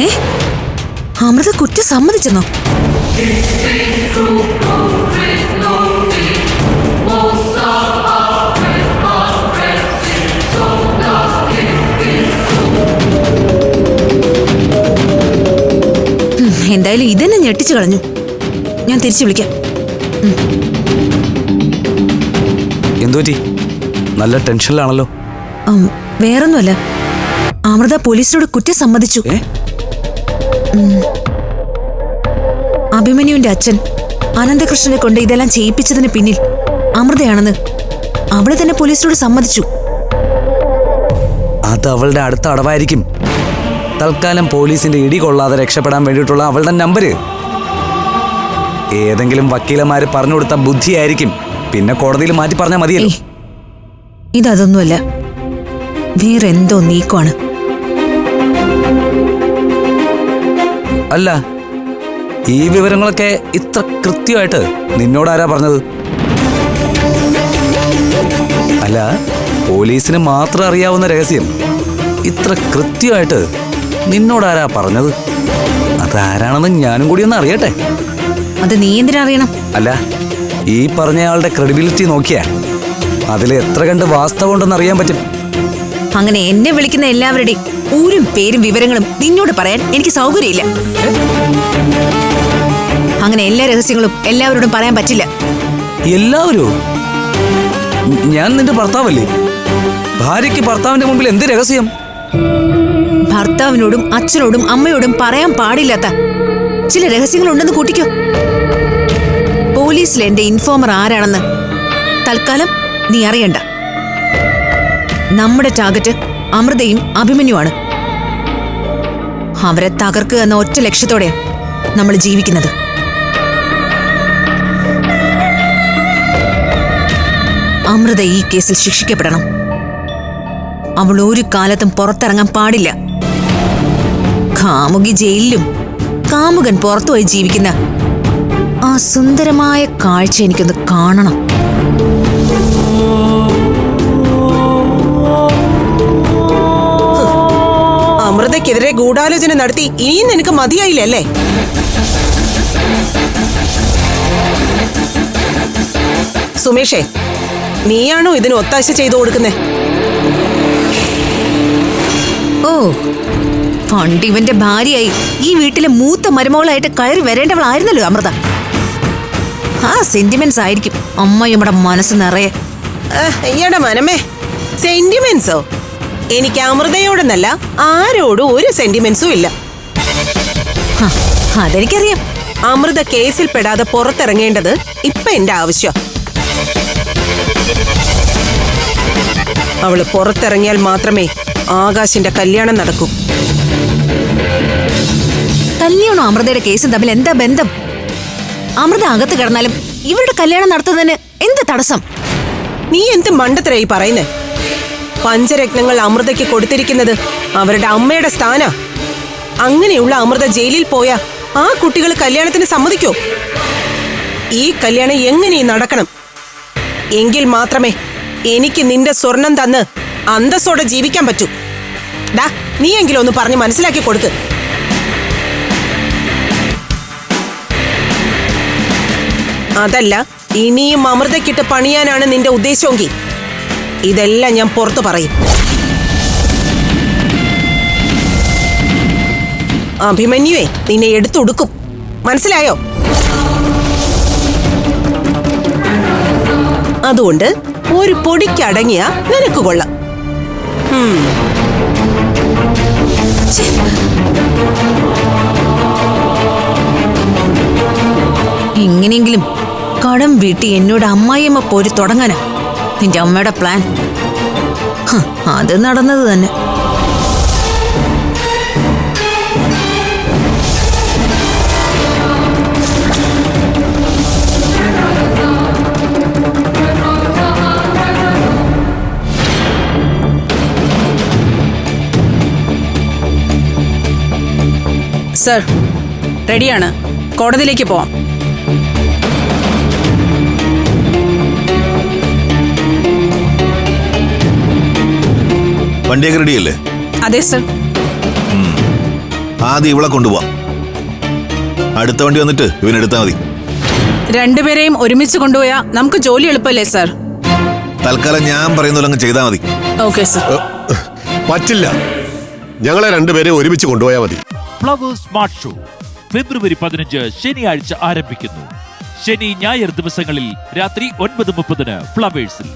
ഏ? അമൃത കുറ്റം സമ്മതിച്ചെന്നോ? എന്തായാലും ഇതെന്നെ ഞെട്ടിച്ചു കളഞ്ഞു. ഞാൻ തിരിച്ചു വിളിക്കാം. എന്തുപറ്റി നല്ല ടെൻഷനിലാണല്ലോ. വേറൊന്നുമല്ല. അമൃത പോലീസിനോട് കുറ്റം സമ്മതിച്ചു. അഭിമന്യുവിന്റെ അച്ഛൻ അനന്തകൃഷ്ണനെ കൊണ്ട് ഇതെല്ലാം ചെയ്യിപ്പിച്ചതിന് പിന്നിൽ അമൃതയാണെന്ന് അവൾ തന്നെ പോലീസിനോട് സമ്മതിച്ചു. അത് അവളുടെ അടുത്ത അടവായിരിക്കും. തൽക്കാലം പോലീസിന്റെ ഇടി കൊള്ളാതെ രക്ഷപ്പെടാൻ വേണ്ടിയിട്ടുള്ള അവളുടെ നമ്പര്. ഏതെങ്കിലും വക്കീലന്മാര് പറഞ്ഞു കൊടുത്ത ബുദ്ധിയായിരിക്കും. പിന്നെ കോടതിയിൽ മാറ്റി പറഞ്ഞാൽ മതിയല്ലോ. ഇതൊന്നുമല്ല ഇതതൊന്നുമല്ല. വേറെന്തോ നീക്കമാണ്. അല്ല ഈ വിവരങ്ങളൊക്കെ ഇത്ര കൃത്യമായിട്ട് നിന്നോട് ആരാ പറഞ്ഞത്? അല്ല പോലീസിന് മാത്രം അറിയാവുന്ന രഹസ്യം. ഇത്ര കൃത്യമായിട്ട് നിന്നോടാരാ പറഞ്ഞത്? അതാരാണെന്ന് ഞാനും കൂടി ഒന്ന് അറിയട്ടെ? അത് നീ എന്തിനാ അറിയണം? അല്ല ഈ പറഞ്ഞയാളുടെ ക്രെഡിബിലിറ്റി നോക്കിയാ. അതിൽ എത്ര കണ്ട് വാസ്തവമുണ്ടെന്ന് അറിയാൻ പറ്റും. അങ്ങനെ എന്നെ വിളിക്കുന്ന എല്ലാവരുടെയും ഊരും പേരും വിവരങ്ങളും നിന്നോട് പറയാൻ എനിക്ക് സൗകര്യമില്ല. അങ്ങനെ എല്ലാ രഹസ്യങ്ങളും എല്ലാവരോടും പറയാൻ പറ്റില്ല. എല്ലാവരും? ഞാൻ നിന്റെ ഭർത്താവല്ലേ? ഭാര്യയ്ക്ക് ഭർത്താവിന്റെ മുമ്പിൽ എന്ത് രഹസ്യം? ഭർത്താവിനോടും അച്ഛനോടും അമ്മയോടും പറയാൻ പാടില്ലാത്ത ചില രഹസ്യങ്ങളുണ്ടെന്ന് കൂട്ടിക്കോ. പോലീസിൽ എന്റെ ഇൻഫോമർ ആരാണെന്ന് തൽക്കാലം നീ അറിയണ്ട. നമ്മുടെ ടാർഗറ്റ് അമൃതയും അഭിമന്യുമാണ് അവരെ തകർക്കുക എന്ന ഒറ്റ ലക്ഷ്യത്തോടെയാണ് നമ്മൾ ജീവിക്കുന്നത്. അമൃത ഈ കേസിൽ ശിക്ഷിക്കപ്പെടണം. അവൾ ഒരു കാലത്തും പുറത്തിറങ്ങാൻ പാടില്ല. കാമുകി ജയിലിലും കാമുകൻ പുറത്തുപോയി ജീവിക്കുന്ന ആ സുന്ദരമായ കാഴ്ച എനിക്കൊന്ന് കാണണം. അമൃതയ്ക്കെതിരെ ഗൂഢാലോചന നടത്തി. ഇനിയും നിനക്ക് മതിയായില്ലേ അല്ലേ? സുമേഷേ നീയാണോ ഇതിന് ഒത്താശ ചെയ്തു കൊടുക്കുന്നേ? ഓ പണ്ട് ഇവന്റെ ഭാര്യയായി ഈ വീട്ടിലെ മൂത്ത മരുമകളായിട്ട് കയറി വരേണ്ടവളായിരുന്നല്ലോ അമൃത. ആ സെന്റിമെന്റ്സ് ആയിരിക്കും അമ്മയുടെ മനസ്സ് നിറയെ. ഈയുടെ മനമേ സെന്റിമെന്റ്സോ എനിക്ക് അമൃതയോടെന്നല്ല ആരോടും ഒരു സെന്റിമെന്റ്സും ഇല്ല. അതെനിക്കറിയാം. അമൃത കേസിൽ പെടാതെ പുറത്തിറങ്ങേണ്ടത് ഇപ്പൊ എന്റെ ആവശ്യം. അവൾ പുറത്തിറങ്ങിയാൽ മാത്രമേ ആകാശിന്റെ കല്യാണം നടക്കൂ. കല്യാണം അമൃതയുടെ കേസും തമ്മിൽ എന്താ ബന്ധം? അമൃത അകത്ത് കിടന്നാലും ഇവരുടെ കല്യാണം നടത്തുന്നതിന് എന്ത് തടസ്സം? നീ എന്ത് മണ്ടത്തരായി പറയുന്നേ? പഞ്ചരത്നങ്ങൾ അമൃതയ്ക്ക് കൊടുത്തിരിക്കുന്നത് അവരുടെ അമ്മയുടെ സ്ഥാന. അങ്ങനെയുള്ള അമൃത ജയിലിൽ പോയ ആ കുട്ടികൾ കല്യാണത്തിന് സമ്മതിക്കോ? ഈ കല്യാണം എങ്ങനെ നടക്കണം. എങ്കിൽ മാത്രമേ എനിക്ക് നിന്റെ സ്വർണം തന്ന് അന്തസ്സോടെ ജീവിക്കാൻ പറ്റൂ. ഡാ നീയെങ്കിലും ഒന്ന് പറഞ്ഞ് മനസ്സിലാക്കി കൊടുക്ക്. അതല്ല ഇനിയും അമൃതക്കിട്ട് പണിയാനാണ് നിന്റെ ഉദ്ദേശമെങ്കിൽ. ഇതെല്ലാം ഞാൻ പുറത്തു പറയും. അഭിമന്യുവേ നിന്നെ എടുത്തൊടുക്കും. മനസ്സിലായോ? അതുകൊണ്ട് ഒരു പൊടിക്കടങ്ങിയ നിനക്ക് കൊള്ളാം. ഇങ്ങനെയെങ്കിലും കടം വീട്ടി എന്നോട് അമ്മായിയമ്മ പോരി തുടങ്ങാനാ? നിന്റെ അമ്മയുടെ പ്ലാൻ അത് നടന്നത് തന്നെ. സർ റെഡിയാണ് കോടതിയിലേക്ക് പോവാം. വണ്ടിയൊക്കെ റെഡിയല്ലേ അതെ സർ ആദ്യം ഇവളെ കൊണ്ടുപോവാം. അടുത്ത വണ്ടി വന്നിട്ട് ഇവനെടുത്താൽ മതി. രണ്ടുപേരെയും ഒരുമിച്ച് കൊണ്ടുപോയാ നമുക്ക് ജോലി എളുപ്പല്ലേ സർ തൽക്കാലം ഞാൻ പറയുന്ന അങ്ങ് ചെയ്താൽ മതി. ഓക്കെ സർ പറ്റില്ല. ഞങ്ങളെ രണ്ടുപേരെയും ഒരുമിച്ച് കൊണ്ടുപോയാ മതി. ഫ്ലവേഴ്സ് സ്മാർട്ട് ഷോ ഫെബ്രുവരി പതിനഞ്ച് ശനിയാഴ്ച ആരംഭിക്കുന്നു. ശനി ഞായർ ദിവസങ്ങളിൽ രാത്രി ഒൻപത് മുപ്പതിന് ഫ്ലവേഴ്സിൽ